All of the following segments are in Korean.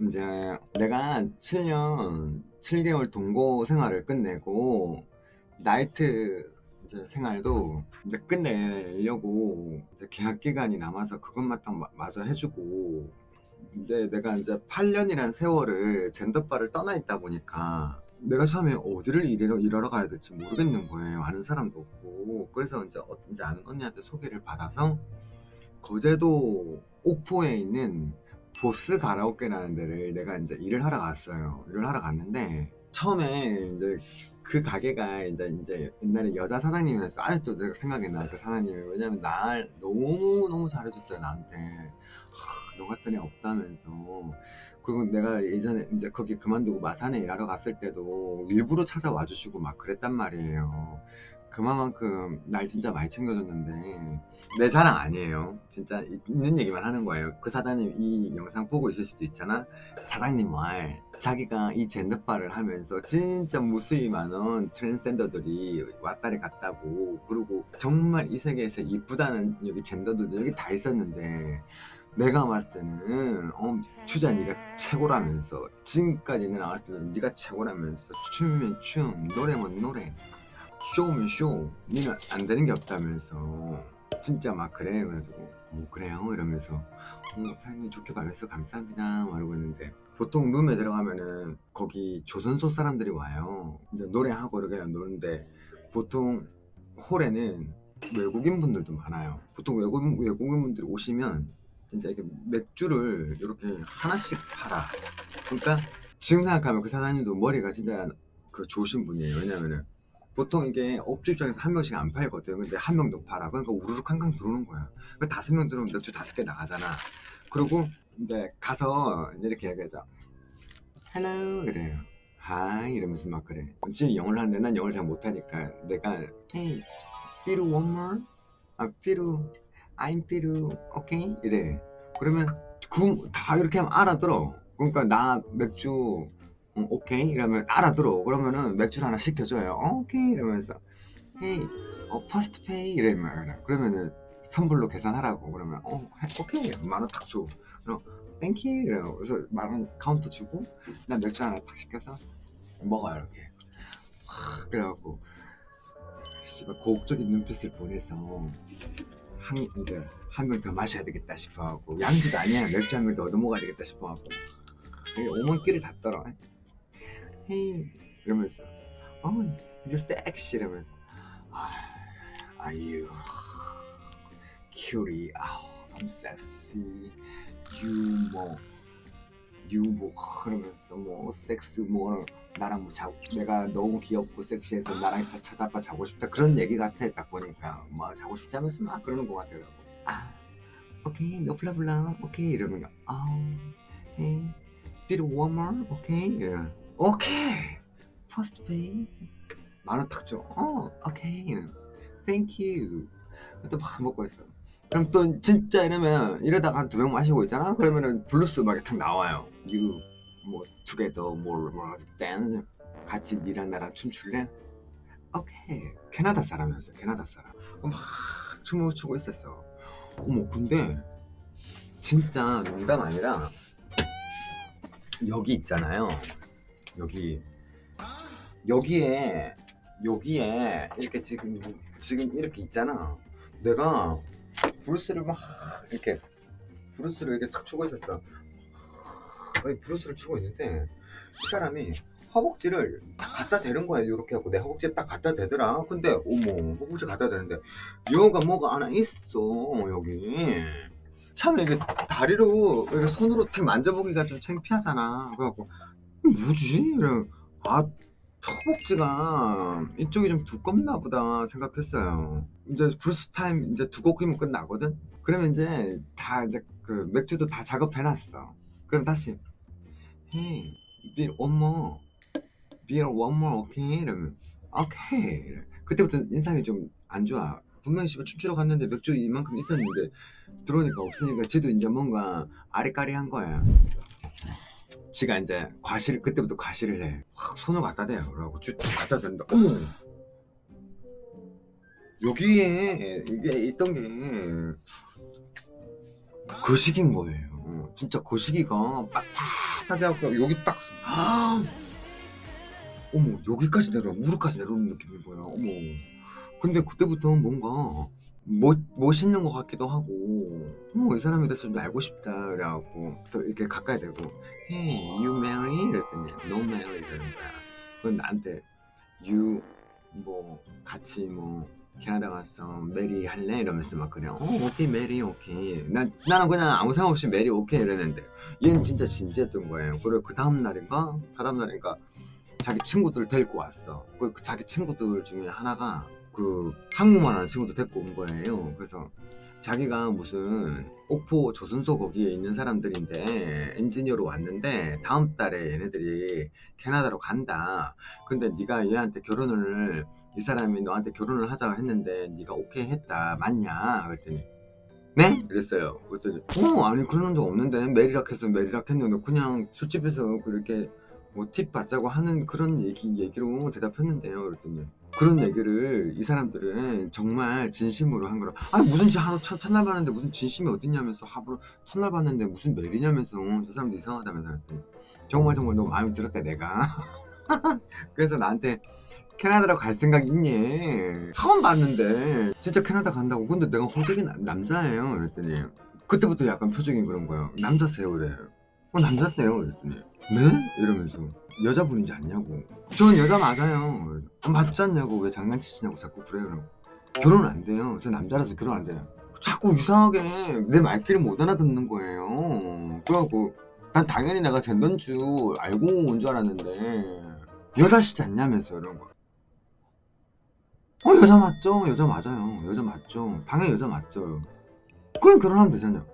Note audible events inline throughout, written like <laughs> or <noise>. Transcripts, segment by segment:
이제 내가 7년 7개월 동고 생활을 끝내고 나이트 이제 생활도 이제 끝내려고 이제 계약 기간이 남아서 그것만 딱 마- 마저 해주고 이제 내가 이제 8년이란 세월을 젠더바를 떠나 있다 보니까 내가 처음에 어디를 일하러, 일하러 가야 될지 모르겠는 거예요. 아는 사람도 없고 그래서 이제, 어, 이제 아는 언니한테 소개를 받아서 거제도 옥포에 있는 보스 가라오케 라는 데를 내가 이제 일을 하러 갔어요. 일을 하러 갔는데 처음에 이제 그 가게가 이제 이제 옛날에 여자 사장님이었어. 아직도 내가 생각이 나. 그 사장님이 왜냐면 날 너무 너무 잘해줬어요 나한테. 하, 너애 없다면서. 그리고 내가 예전에 이제 거기 그만두고 마산에 일하러 갔을 때도 일부러 찾아와 주시고 막 그랬단 말이에요. 그만큼 날 진짜 많이 챙겨줬는데 내 자랑 아니에요. 진짜 있는 얘기만 하는 거예요. 그 사장님 이 영상 보고 있을 수도 있잖아. 사장님 말 자기가 이 젠더바를 하면서 진짜 무수히 많은 트랜스젠더들이 왔다리 갔다고 그리고 정말 이 세계에서 이쁘다는 여기 젠더들도 여기 다 있었는데 내가 봤을 때는 어, 추자 네가 최고라면서 지금까지 나왔을 때는 네가 최고라면서 춤이면 춤 노래면 노래 쇼면 쇼 니는 안 되는 게 없다면서. 진짜 막 그래 그래가지고 뭐 그래요? 이러면서 어, 사장님 좋게 봐주셔서 감사합니다. 말하고 있는데 보통 룸에 들어가면은 거기 조선소 사람들이 와요. 이제 노래하고 이렇게 노는데 보통 홀에는 외국인 분들도 많아요. 보통 외국인, 외국인 분들이 오시면 진짜 이렇게 맥주를 이렇게 하나씩 팔아. 그러니까 지금 생각하면 그 사장님도 머리가 진짜 그 좋으신 분이에요. 왜냐면은 보통 이게 업주 입장에서 한 명씩 안 팔거든. 근데 한 명도 팔아. 그러니까 우르륵 한강 들어오는 거야. 그 다섯 명 들어오면 맥주 다섯 개 나가잖아. 그리고 이제 가서 이렇게 얘기하자. Hello 그래요. Hi 이러면서 막 그래. 지금 영어를 하는데 난 영어를 잘 못하니까 내가 Hey, 삐루 one more? 아 삐루, I'm 삐루, 오케이 이래. 그러면 그다 이렇게 하면 알아들어. 그러니까 나 맥주 어, 오케이. 이러면 알아들어. 그러면은 맥주 하나 시켜줘요. 어, 오케이. 이러면서 헤이 어 퍼스트 페이? 이러면 그러면은 선불로 계산하라고. 그러면 어 해- 오케이. 만원 탁줘. 그럼 땡큐 이래요 그래서 만 원 카운트 주고 나 맥주 하나 탁 시켜서 먹어요 이렇게. 하, 그래갖고. 씨발 고혹적인 눈빛을 보내서 한 이제 한명더 마셔야 되겠다 싶어하고. 양주도 아니야. 맥주 한명더 얻어 먹어야 되겠다 싶어하고. 오만길을 닫더라 헤이 이러면서 어 이거 섹시 이러면서. 아 아유. 큐리 아우 I'm sexy. 유뭐 유뭐 그러면서 뭐 섹스 뭐 나랑 뭐 자, 내가 너무 귀엽고 섹시해서 나랑 차, 찾아봐 자고 싶다. 그런 얘기 같아 딱 보니까. 막 자고 싶다면서 막 그러는 거 같더라고. 아 오케이 노 블라블라 오케이. 이러면 아우 헤이 one more 오케이. 이러면 오케이. 퍼스트 페이 만원 탁 줘. 어 오케이. 땡큐 또막 먹고 있어. 그럼 또 진짜 이러면 이러다가 한 두 병 마시고 있잖아? 그러면은 블루스 음악이 탁 나와요. You 뭐 투게더 뭐뭐 댄스 같이 니랑 나랑 춤출래? 오케이. 캐나다 사람이었어 캐나다 사람. 막 춤을 추고 있었어. 어머 근데 진짜 농담 아니라 여기 있잖아요 여기 여기에 여기에 이렇게 지금 지금 이렇게 있잖아. 내가 브루스를 막 이렇게 브루스를 이렇게 탁 추고 있었어. 아니 브루스를 추고 있는데 이 사람이 허벅지를 딱 갖다 대는 거야 이렇게 하고 내 허벅지에 딱 갖다 대더라. 근데 어머 허벅지 갖다 대는데 여가 뭐가 하나 있어 여기. 참 이게 다리로 이렇게 손으로 탁 만져보기가 좀 창피하잖아. 그래갖고 뭐지? 아 허벅지가 이쪽이 좀 두껍나 보다 생각했어요. 이제 브루스 타임 이제 두 곡이면 끝나거든. 그러면 이제 다 이제 그 맥주도 다 작업해놨어. 그럼 다시 Hey, beer one more? 이러면 오케이. 그때부터 인상이 좀 안 좋아. 분명히 집에 춤추러 갔는데 맥주 이만큼 있었는데 들어오니까 없으니까 지도 이제 뭔가 아리까리한 거야. 지가 이제 과실 그때부터 과실을 해. 확 손을 갖다 대요. 그러고 쭉 갖다 대는데 어머 여기에 이게 있던 게 거식인 거예요. 어, 진짜 거시기가 딱 해갖고 여기 딱 아, 어머 여기까지 내려 무릎까지 내려오는 느낌인 거야 어머 근데 그때부터 뭔가 멋, 멋있는 것 같기도 하고 어머 이 사람에 대해서 좀 알고 싶다 그래갖고 또 이렇게 가까이 대고 Hey you marry? 이랬더니 No marry 이러는 거야 그건 나한테 You 뭐 같이 뭐 캐나다 갔어 메리 할래? 이러면서 막 그래 어 오케이 메리 오케이 난, 나는 그냥 아무 생각 없이 메리 오케이 이랬는데 얘는 진짜 진지했던 거예요 그리고 그 다음 날인가? 다다음 날인가 자기 친구들 데리고 왔어 그, 그 자기 친구들 중에 하나가 그 한국말 하는 친구도 데리고 온 거예요. 그래서 자기가 무슨 옥포 조선소 거기에 있는 사람들인데 엔지니어로 왔는데 다음 달에 얘네들이 캐나다로 간다. 근데 네가 얘한테 결혼을 이 사람이 너한테 결혼을 하자고 했는데 네가 오케이 했다. 맞냐? 그랬더니 네? 이랬어요. 그랬더니 어? 아니 그런 적 없는데 메리락 해서 메리락 했는데 그냥 술집에서 그렇게 뭐 팁 받자고 하는 그런 얘기, 얘기로 대답했는데요. 그랬더니 그런 얘기를 이 사람들은 정말 진심으로 한 거라. 아니 무슨 지 하루 첫, 첫날 봤는데 무슨 진심이 어딨냐면서 하루 첫날 봤는데 무슨 메리냐면서 저 사람도 이상하다면서 정말 정말 너무 마음에 들었다 내가. <laughs> 그래서 나한테 캐나다로 갈 생각 있니? 처음 봤는데. 진짜 캐나다 간다고. 근데 내가 호적이 나- 남자예요. 그랬더니 그때부터 약간 표정이 그런 거예요. 남자세요 그래 어 남자세요 그랬더니 네? 이러면서 여자분인지 아냐고 전 여자 맞아요 어, 맞지 않냐고 왜 장난치시냐고 자꾸 그래 그러고 결혼 안 돼요 저 남자라서 결혼 안 돼요 자꾸 이상하게 내 말귀를 못 알아듣는 거예요 그래갖고 난 당연히 내가 젠더인 줄 알고 온 줄 알았는데 여자시지 않냐면서 이런 거. 어 여자 맞죠? 여자 맞아요. 여자 맞죠. 당연히 여자 맞죠. 그럼 결혼하면 되잖아요.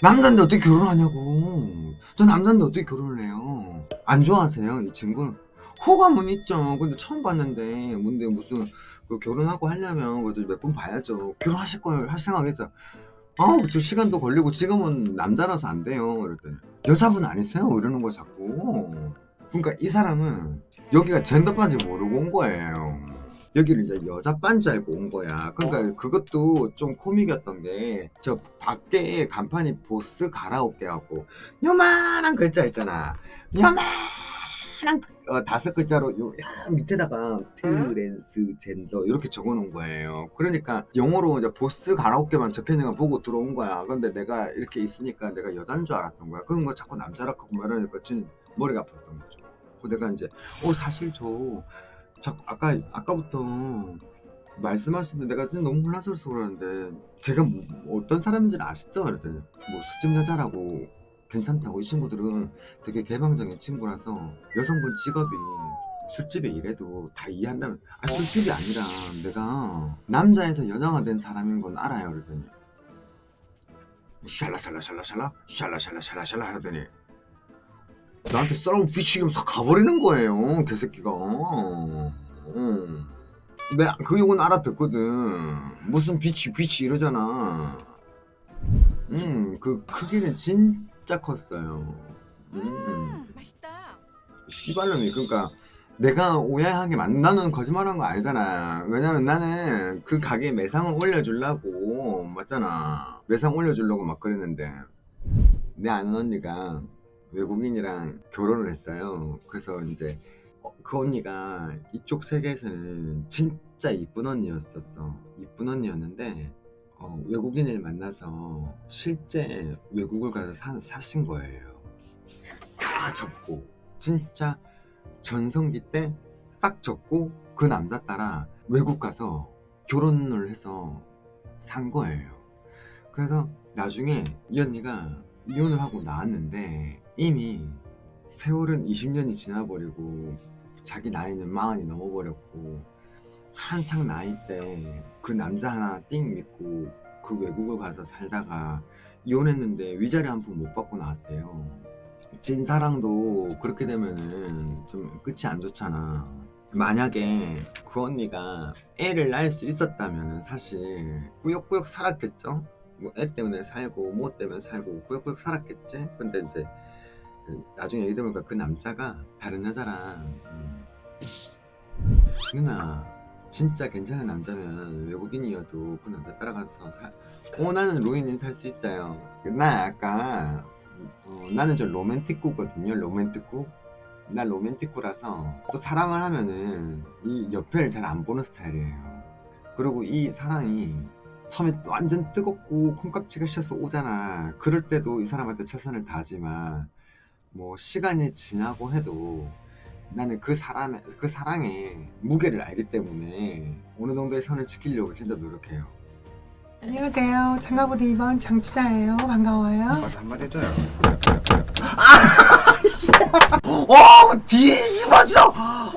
남자인데 어떻게 결혼하냐고. 저 남자인데 어떻게 결혼을 해요? 안 좋아하세요? 이 친구는? 호감은 있죠. 근데 처음 봤는데 뭔데 무슨 그 결혼하고 하려면 그래도 몇 번 봐야죠. 결혼하실 걸 할 생각했어요. 아우 저 시간도 걸리고 지금은 남자라서 안 돼요. 그랬더니 여자분 아니세요? 이러는 거 자꾸. 그러니까 이 사람은 여기가 젠더반지 모르고 온 거예요. 여기를 이제 여자 반 줄 알고 온 거야. 그러니까 그것도 좀 코믹이었던 게 저 밖에 간판이 보스 가라오케 하고 요만한 글자 있잖아. 요만한 어, 다섯 글자로 요 밑에다가 트랜스 젠더 이렇게 적어놓은 거예요. 그러니까 영어로 이제 보스 가라오케만 적혀있는 거 보고 들어온 거야. 근데 내가 이렇게 있으니까 내가 여자인 줄 알았던 거야. 그런 거 자꾸 남자라고 말하니까 진 머리가 아팠던 거죠. 그 내가 이제 어 사실 저 자꾸 아까 아까부터 말씀하시는데 내가 지금 너무 혼란스러워서 그러는데 제가 뭐, 어떤 사람인지는 아시죠? 그랬더니 뭐 술집 여자라고 괜찮다고 이 친구들은 되게 개방적인 친구라서 여성분 직업이 술집에 일해도 다 이해한다면 아 술집이 아니라 내가 남자에서 여자가 된 사람인 건 알아요 그랬더니 샬라샬라 샬라샬라 샬라샬라 샬라샬라 하더니 나한테 썰어 비치면서 가버리는 거예요 개새끼가. 음. 내가 그 욕은 알아듣거든. 무슨 비치 비치 이러잖아. 음그 크기는 진짜 컸어요. 음 음, 맛있다. 씨발놈이 그러니까 내가 오해한 게 맞나는 거짓말한 거 아니잖아. 왜냐면 나는 그 가게에 매상을 올려주려고 맞잖아. 매상 올려주려고 막 그랬는데 내 아는 언니가 외국인이랑 결혼을 했어요. 그래서 이제 어, 그 언니가 이쪽 세계에서는 진짜 이쁜 언니였었어. 이쁜 언니였는데 어, 외국인을 만나서 실제 외국을 가서 사, 사신 거예요. 다 접고 진짜 전성기 때 싹 접고 그 남자 따라 외국 가서 결혼을 해서 산 거예요. 그래서 나중에 이 언니가 이혼을 하고 나왔는데 이미 세월은 20년이 지나버리고 자기 나이는 마흔이 넘어버렸고 한창 나이 때 그 남자 하나 띵 믿고 그 외국을 가서 살다가 이혼했는데 위자료 한 푼 못 받고 나왔대요. 찐사랑도 그렇게 되면은 좀 끝이 안 좋잖아. 만약에 그 언니가 애를 낳을 수 있었다면 사실 꾸역꾸역 살았겠죠? 뭐 애 때문에 살고 뭐 때문에 살고 꾸역꾸역 살았겠지? 근데 이제 그 나중에 얘기 들어보니까 그 남자가 다른 여자랑 음, 누나 진짜 괜찮은 남자면 외국인이어도 그 남자 따라가서 살... 어 나는 로이님 살 수 있어요 나 아까 어, 나는 좀 로맨틱구거든요. 로맨틱구. 난 로맨틱구라서 또 사랑을 하면은 이 옆에를 잘 안 보는 스타일이에요. 그리고 이 사랑이 처음에 완전 뜨겁고 콩깍지가 씌어서 오잖아. 그럴 때도 이 사람한테 최선을 다하지만 뭐 시간이 지나고 해도 나는 그 사람의 그 사랑의 무게를 알기 때문에 어느 정도의 선을 지키려고 진짜 노력해요. 안녕하세요. 장가보드 2번 장추자예요. 반가워요. 한마디 한마디 해줘요. <laughs> 어 뒤집어져.